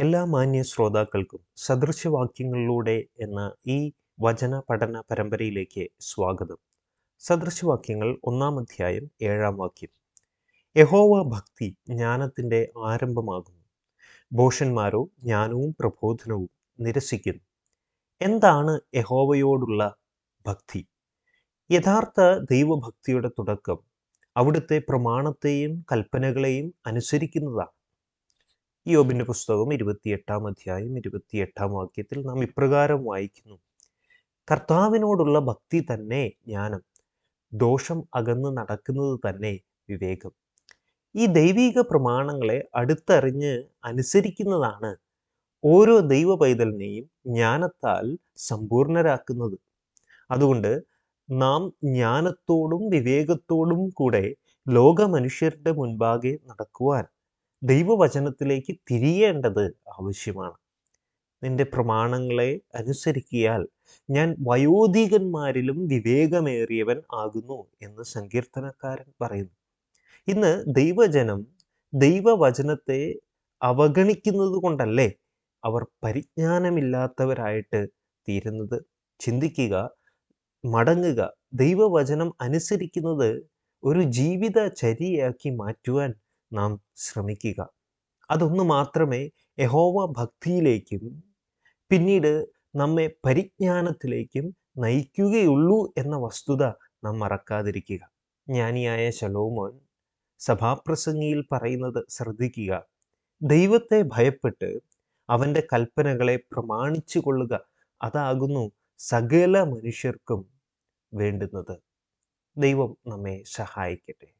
എല്ലാ മാന്യ ശ്രോതാക്കൾക്കും സദൃശവാക്യങ്ങളിലൂടെ എന്ന ഈ വചന പഠന പരമ്പരയിലേക്ക് സ്വാഗതം. സദൃശവാക്യങ്ങൾ ഒന്നാം അധ്യായം ഏഴാം വാക്യം. യഹോവ ഭക്തി ജ്ഞാനത്തിന്റെ ആരംഭമാകുന്നു. ഭോഷന്മാരോ ജ്ഞാനവും പ്രബോധനവും നിരസിക്കുന്നു. എന്താണ് യഹോവയോടുള്ള ഭക്തി? യഥാർത്ഥ ദൈവഭക്തിയുടെ തുടക്കം അവിടുത്തെ പ്രമാണത്തെയും കൽപ്പനകളെയും അനുസരിക്കുന്നതാണ്. യോബിന്റെ പുസ്തകം ഇരുപത്തിയെട്ടാം അധ്യായം ഇരുപത്തിയെട്ടാം വാക്യത്തിൽ നാം ഇപ്രകാരം വായിക്കുന്നു. കർത്താവിനോടുള്ള ഭക്തി തന്നെ ജ്ഞാനം ദോഷം അകന്ന് നടക്കുന്നത് തന്നെ വിവേകം. ഈ ദൈവിക പ്രമാണങ്ങളെ അടുത്തറിഞ്ഞ് അനുസരിക്കുന്നതാണ് ഓരോ ദൈവ പൈതലിനെയും ജ്ഞാനത്താൽ സമ്പൂർണരാക്കുന്നത്. അതുകൊണ്ട് നാം ജ്ഞാനത്തോടും വിവേകത്തോടും കൂടെ ലോകമനുഷ്യരുടെ മുൻപാകെ നടക്കുവാൻ ദൈവവചനത്തിലേക്ക് തിരിയേണ്ടത് ആവശ്യമാണ്. നിന്റെ പ്രമാണങ്ങളെ അനുസരിക്കിയാൽ ഞാൻ വയോധികന്മാരിലും വിവേകമേറിയവൻ ആകുന്നു എന്ന് സങ്കീർത്തനക്കാരൻ പറയുന്നു. ഇന്ന് ദൈവജനം ദൈവവചനത്തെ അവഗണിക്കുന്നത് കൊണ്ടല്ലേ അവർ പരിജ്ഞാനമില്ലാത്തവരായിട്ട് തീരുന്നത്? ചിന്തിക്കുക മടങ്ങുക. ദൈവവചനം അനുസരിക്കുന്നത് ഒരു ജീവിത ചര്യയാക്കി മാറ്റുവാൻ നാം ശ്രമിക്കുക. അതൊന്നു മാത്രമേ യഹോവ ഭക്തിയിലേക്കും പിന്നീട് നമ്മെ പരിജ്ഞാനത്തിലേക്കും നയിക്കുകയുള്ളൂ എന്ന വസ്തുത നാം മറക്കാതിരിക്കുക. ജ്ഞാനിയായ ശലോമോൻ സഭാപ്രസംഗിയിൽ പറയുന്നത് ശ്രദ്ധിക്കുക. ദൈവത്തെ ഭയപ്പെട്ട് അവന്റെ കൽപ്പനകളെ പ്രമാണിച്ചു കൊള്ളുക അതാകുന്നു സകല മനുഷ്യർക്കും വേണ്ടുന്നത്. ദൈവം നമ്മെ സഹായിക്കട്ടെ.